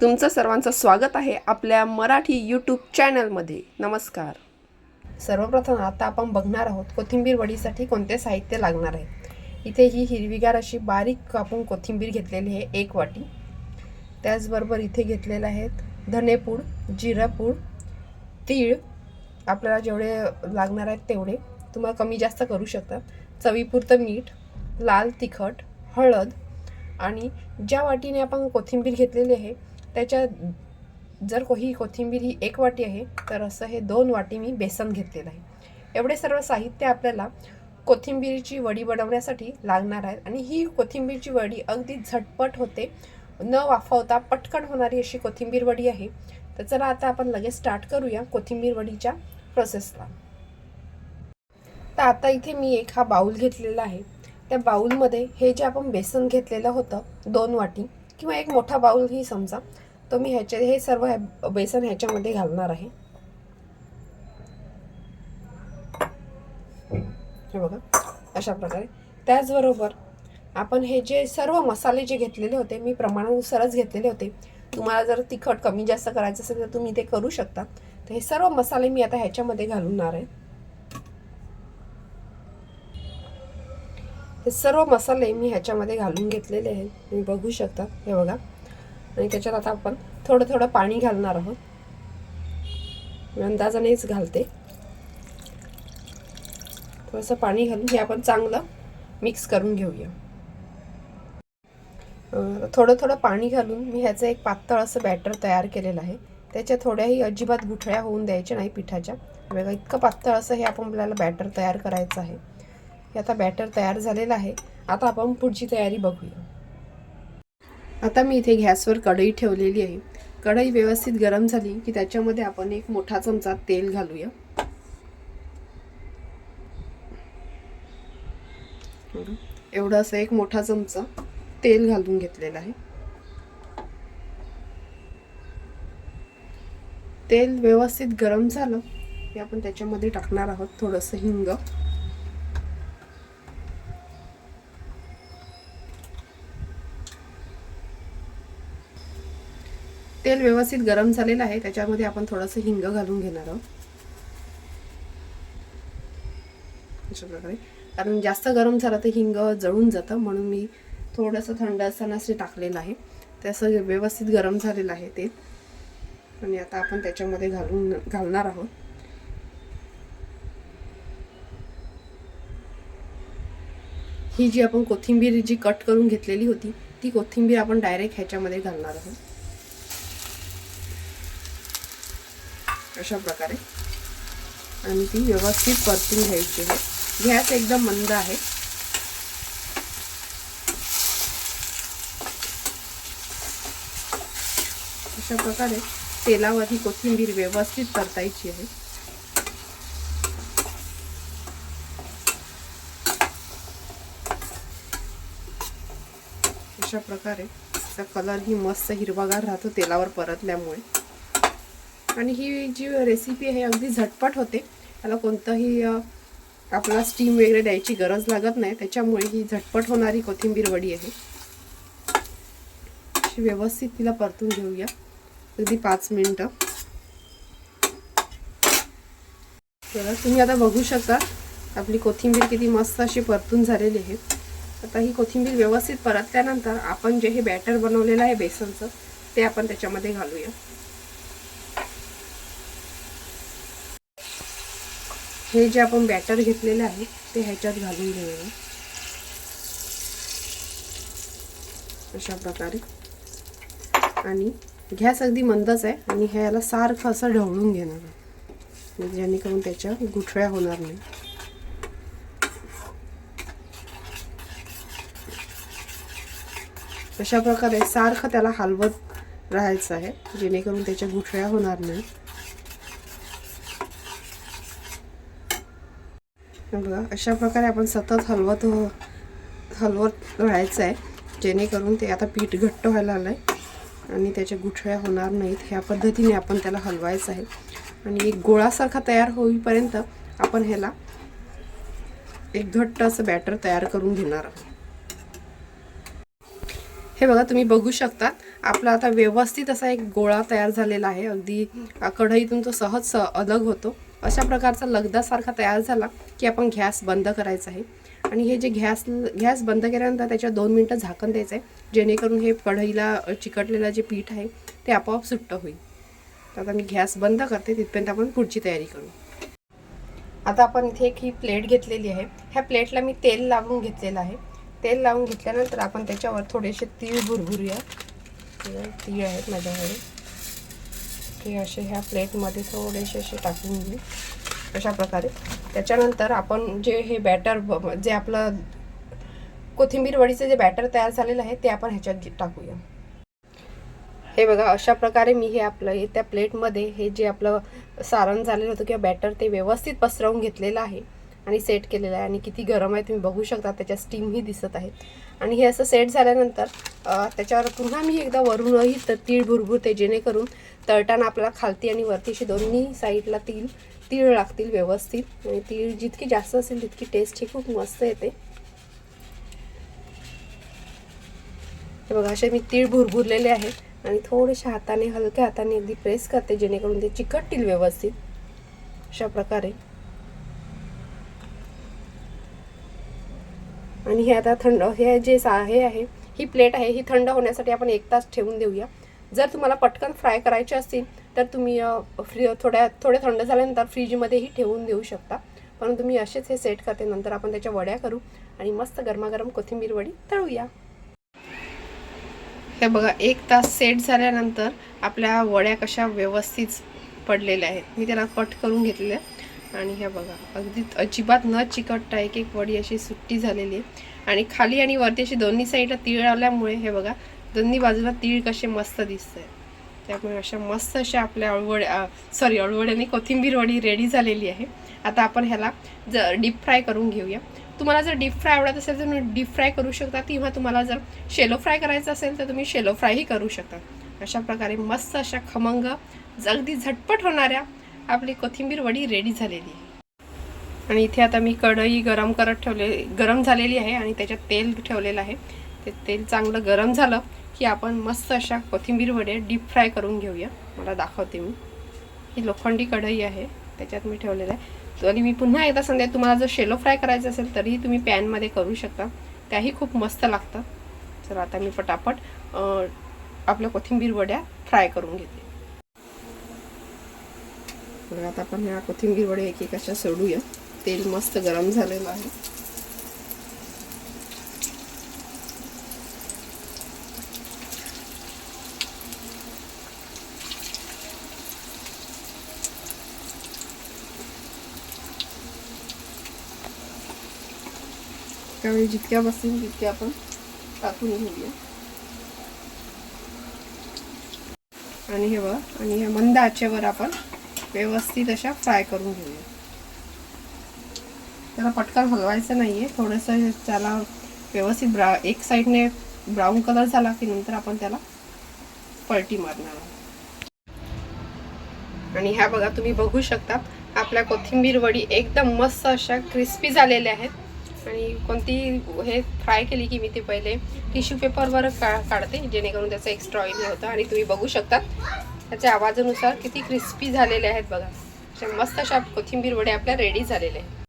तुमचं सर्वांचं स्वागत आहे आपल्या मराठी यूट्यूब चॅनलमध्ये नमस्कार. सर्वप्रथम आता आपण बघणार आहोत कोथिंबीर वडीसाठी कोणते साहित्य लागणार आहे. इथे ही हिरवीगार अशी बारीक कापून कोथिंबीर घेतलेली आहे एक वाटी. त्याचबरोबर इथे घेतलेलं आहेत धनेपूड जिरापूड तीळ. आपल्याला जेवढे लागणार आहेत तेवढे. तुम्हाला कमी जास्त करू शकता. चवीपुरतं मीठ लाल तिखट हळद आणि ज्या वाटीने आपण कोथिंबीर घेतलेली आहे त्याच्या जर को- ही कोथिंबीर ही एक वाटी आहे तर असं हे दोन वाटी मी बेसन घेतलेलं आहे. एवढे सर्व साहित्य आपल्याला कोथिंबीरची वडी बनवण्यासाठी लागणार आहेत आणि ही कोथिंबीरची वडी अगदी झटपट होते. न वाफवता पटकन होणारी अशी कोथिंबीर वडी आहे. तर चला आता आपण लगेच स्टार्ट करूया कोथिंबीर वडीच्या प्रोसेसला तर आता इथे मी एक हा बाऊल घेतलेला आहे. त्या बाऊलमध्ये हे जे आपण बेसन घेतलेलं होतं दोन वाटी किंवा एक मोठा बाऊल ही समजा तो मी ह्याच्या हे सर्व ह्या- बेसन ह्याच्यामध्ये घालणार आहे. हे बघा अशा प्रकारे. त्याचबरोबर आपण हे जे सर्व मसाले जे घेतलेले होते मी प्रमाणानुसारच घेतलेले होते. तुम्हाला जर तिखट कमी जास्त करायचं असेल तर तुम्ही ते करू शकता. तर हे सर्व मसाले मी आता ह्याच्यामध्ये घालणार आहे. हे सर्व मसाले मी ह्याच्यामध्ये घालून घेतलेले आहेत. तुम्ही बघू शकता. हे बघा. आणि त्याच्यात आता आपण थोडं थोडं पाणी घालणार आहोत. मी अंदाजानेच घालते. थोडंसं पाणी घालून हे आपण चांगलं मिक्स करून घेऊया. थोडं थोडं पाणी घालून मी ह्याचं एक पातळ असं बॅटर तयार केलेलं आहे. त्याच्या थोड्याही अजिबात गुठळ्या होऊन द्यायच्या नाही पिठाच्या. बघा इतकं पातळ असं हे आपण आपल्याला बॅटर तयार करायचं आहे. हे आता बॅटर तयार झालेलं आहे. आता आपण पुढची तयारी बघूया. आता मी इथे गॅसवर कढई ठेवलेली आहे. कढई व्यवस्थित गरम झाली की त्याच्यामध्ये आपण एक मोठा चमचा तेल घालूया. एवढं असं एक मोठा चमचा तेल घालून घेतलेलं आहे. तेल व्यवस्थित गरम झालं की आपण त्याच्यामध्ये टाकणार आहोत थोडंसं हिंग. तेल व्यवस्थित गरम झालेलं आहे त्याच्यामध्ये आपण थोडंसं हिंग घालून घेणार आहोत. अशा प्रकारे. कारण जास्त गरम झालं तर हिंग जळून जातं म्हणून मी थोडंसं थंड असतानाच ते टाकलेलं आहे. ते असं व्यवस्थित गरम झालेलं आहे ते आणि आता आपण त्याच्यामध्ये घालून घालणार आहोत. ही जी आपण कोथिंबीर जी कट करून घेतलेली होती ती कोथिंबीर आपण डायरेक्ट ह्याच्यामध्ये घालणार आहोत. अशा प्रकारे आणि ती व्यवस्थित परतून घ्यायची आहे. गॅस एकदम मंद आहे. अशा प्रकारे तेलावर ही कोथिंबीर व्यवस्थित परतायची आहे. अशा प्रकारे त्याचा कलर ही मस्त हिरवागार राहतो तेलावर परतल्यामुळे. आणि ही जी रेसिपी आहे अगदी झटपट होते. त्याला कोणतंही आपला स्टीम वगैरे द्यायची गरज लागत नाही. त्याच्यामुळे ही झटपट होणारी कोथिंबीर वडी आहे. अशी व्यवस्थित तिला परतून घेऊया. अगदी पाच मिनटं. तर तुम्ही आता बघू शकता आपली कोथिंबीर किती मस्त अशी परतून झालेली आहे. आता ही कोथिंबीर व्यवस्थित परतल्यानंतर आपण जे हे बॅटर बनवलेलं आहे बेसनचं ते आपण त्याच्यामध्ये घालूया. हे जे आपण बॅटर घेतलेलं आहे ते ह्याच्यात घालून घेऊया. अशा प्रकारे. आणि गॅस अगदी मंदच आहे आणि ह्याला सारखं असं ढवळून घेणार आहे. म्हणजे जेणेकरून त्याच्या गुठळ्या होणार नाही. अशा प्रकारे सारखं त्याला हलवत राहायचं आहे जेणेकरून त्याच्या गुठळ्या होणार नाही. बघा अशा प्रकारे आपण सतत हलवत हलवत राहायचं आहे जेणेकरून ते आता पीठ घट्ट व्हायला आलं आहे आणि त्याच्या गुठळ्या होणार नाहीत. ह्या पद्धतीने आपण त्याला हलवायचं आहे. आणि एक गोळासारखा तयार होईपर्यंत आपण ह्याला एक घट्ट असं बॅटर तयार करून घेणार आहोत. हे बघा तुम्ही बघू शकता आपला आता व्यवस्थित असा एक गोळा तयार झालेला आहे. अगदी कढईतून तो सहज स अलग होतो. अशा प्रकारचा लगदासारखा तयार झाला की आपण गॅस बंद करायचा आहे. आणि हे जे गॅस गॅस बंद केल्यानंतर त्याच्यावर दोन मिनटं झाकण द्यायचं आहे. जेणेकरून हे कढईला चिकटलेलं जे पीठ आहे ते आपोआप सुट्ट होईल. तर आता मी गॅस बंद करते तिथपर्यंत आपण पुढची तयारी करू. आता आपण इथे एक ही प्लेट घेतलेली आहे. ह्या प्लेटला मी तेल लावून घेतलेलं आहे. तेल लावून घेतल्यानंतर आपण त्याच्यावर थोडेसे तीळ भुरभुरूया. तीळ आहेत माझ्याकडे. की असे ह्या प्लेटमध्ये थोडेसे असे टाकून घेऊ. अशा प्रकारे. त्याच्यानंतर आपण जे हे बॅटर जे आपलं कोथिंबीर वडीचं जे बॅटर तयार झालेलं आहे ते आपण ह्याच्यात टाकूया. हे बघा अशा प्रकारे मी हे आपलं हे त्या प्लेटमध्ये हे जे आपलं सारण झालेलं होतं किंवा बॅटर ते व्यवस्थित पसरवून घेतलेलं आहे. आणि सेट केलेलं आहे. आणि किती गरम आहे तुम्ही बघू शकता. त्याच्या स्टीमही दिसत आहे आणि हे असं सेट झाल्यानंतर त्याच्यावर पुन्हा मी एकदा वरूनही तर तीळ भुरभुरते जेणेकरून तळताना आपल्याला खालती आणि वरती अशी दोन्ही साईडला तीळ तीळ लागतील व्यवस्थित. आणि तीळ जितकी जास्त असेल तितकी टेस्ट ही खूप मस्त येते. हे बघा असे मी तीळ भुरभुरलेले आहेत. आणि थोडेशा हाताने हलक्या हाताने अगदी प्रेस करते जेणेकरून ते चिकटतील व्यवस्थित. अशा प्रकारे. आणि हे आता थंड हे जे सा हे आहे ही प्लेट आहे ही थंड होण्यासाठी आपण एक तास ठेवून देऊया. जर तुम्हाला पटकन फ्राय करायचे असतील तर तुम्ही फ्री थोड्या थोडे थंड झाल्यानंतर फ्रीजमध्येही ठेवून देऊ शकता. परंतु मी असेच हे सेट करते नंतर आपण त्याच्या वड्या करू आणि मस्त गरमागरम कोथिंबीर वडी तळूया. हे बघा एक तास सेट झाल्यानंतर आपल्या वड्या कशा व्यवस्थित पडलेल्या आहेत. मी त्याला कट करून घेतलेल्या. आणि हे बघा अगदी अजिबात न चिकटता एक एक वडी अशी सुट्टी झालेली आहे. आणि खाली आणि वरती अशी दोन्ही साईडला तीळ आल्यामुळे हे बघा दोन्ही बाजूला तीळ कसे मस्त दिसत आहे त्यामुळे अशा मस्त अशा आपल्या अळवड्या सॉरी अळवड्याने कोथिंबीर वडी रेडी झालेली आहे. आता आपण ह्याला ज डीप फ्राय करून घेऊया. तुम्हाला जर डीप फ्राय आवडत असेल तर तुम्ही डीप फ्राय करू शकता. किंवा तुम्हाला जर शेलो फ्राय करायचं असेल तर तुम्ही शेलो फ्रायही करू शकता. अशा प्रकारे मस्त अशा खमंग अगदी झटपट होणाऱ्या आपली कोथिंबीर वडी रेडी झालेली आहे. आणि इथे आता मी कढई गरम करत ठेवले गरम झालेली आहे आणि त्याच्यात तेल ठेवलेलं आहे. ते तेल चांगलं गरम झालं की आपण मस्त अशा कोथिंबीर वडे डीप फ्राय करून घेऊया. मला दाखवते मी. ही लोखंडी कढई आहे. त्याच्यात मी ठेवलेलं आहे. आणि मी पुन्हा एकदा सांगते तुम्हाला जर शेलो फ्राय करायचं असेल तरीही तुम्ही पॅनमध्ये करू शकता. त्याही खूप मस्त लागतं. चला आता मी पटापट आपल्या कोथिंबीर वड्या फ्राय करून घेते. तर आता आपण ह्या कोथिंबीर वडे एक एक अशा सोडूया. तेल मस्त गरम झालेलं आहे. त्यावेळी जितक्या बसतील तितक्या आपण टाकून घेऊया. आणि हे बघा आणि ह्या मंद आचेवर आपण व्यवस्थित अशा फ्राय करून घेऊया. त्याला पटकन हलवायचं नाही आहे थोडंसं त्याला व्यवस्थित ब्रा एक साईडने ब्राऊन कलर झाला की नंतर आपण त्याला पलटी मारणार आहोत. आणि ह्या बघा तुम्ही बघू शकता आपल्या कोथिंबीर वडी एकदम मस्त अशा क्रिस्पी झालेल्या आहेत. आणि कोणती हे फ्राय केली की मी ते पहिले टिश्यू पेपरवर का काढते जेणेकरून त्याचं एक्स्ट्रा ऑइल होतं. आणि तुम्ही बघू शकता त्याच्या आवाजानुसार किती क्रिस्पी झालेले आहेत बघा. मस्त अशा कोथिंबीर वडे आपल्या रेडी झालेले आहेत.